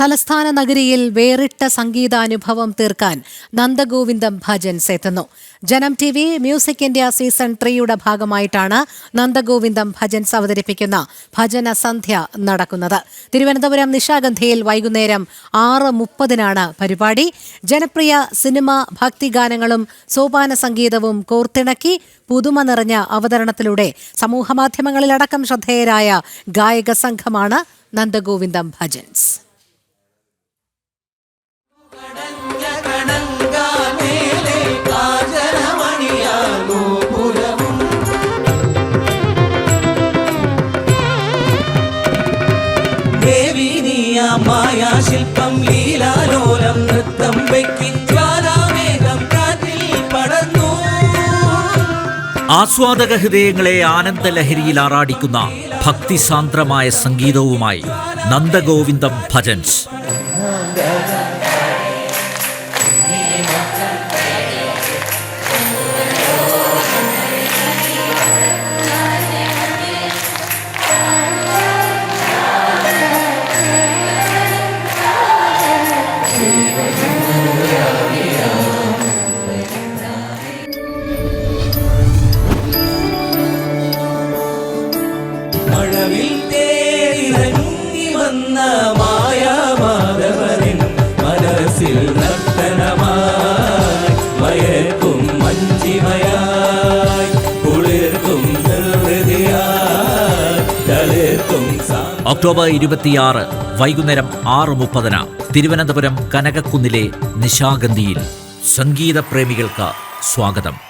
തലസ്ഥാന നഗരിയിൽ വേറിട്ട സംഗീതാനുഭവം തീർക്കാൻ നന്ദഗോവിന്ദം ഭജൻസ് എത്തുന്നു Janam T V music India season ത്രീയുടെ ഭാഗമായിട്ടാണ് നന്ദഗോവിന്ദം ഭജൻസ് അവതരിപ്പിക്കുന്ന ഭജന സന്ധ്യ നടക്കുന്നത്. തിരുവനന്തപുരം നിശാഗന്ധിയിൽ വൈകുന്നേരം ആറ് മുപ്പതിനാണ് പരിപാടി. ജനപ്രിയ സിനിമ ഭക്തിഗാനങ്ങളും സോപാന സംഗീതവും കോർത്തിണക്കി പുതുമ നിറഞ്ഞ അവതരണത്തിലൂടെ സമൂഹമാധ്യമങ്ങളിലടക്കം ശ്രദ്ധേയരായ ഗായക സംഘമാണ് നന്ദഗോവിന്ദം ഭജൻസ്. നീയ മായാശില്പം ലീലാലോലം നൃത്തം വെക്കി ജ്വാലാമേഘം കാറ്റിൽ ആസ്വാദക ഹൃദയങ്ങളെ ആനന്ദ ലഹരിയിൽ ആറാടിക്കുന്ന ഭക്തിസാന്ദ്രമായ സംഗീതവുമായി നന്ദഗോവിന്ദം ഭജൻസ്. മഴവിൽ വന്ന മനസ്സിൽ വയക്കും ഒക്ടോബർ ഇരുപത്തിയാറ് വൈകുന്നേരം ആറ് മുപ്പതിന് തിരുവനന്തപുരം കനകക്കുന്നിലെ നിശാഗന്ധിയിൽ സംഗീത പ്രേമികൾക്ക് സ്വാഗതം.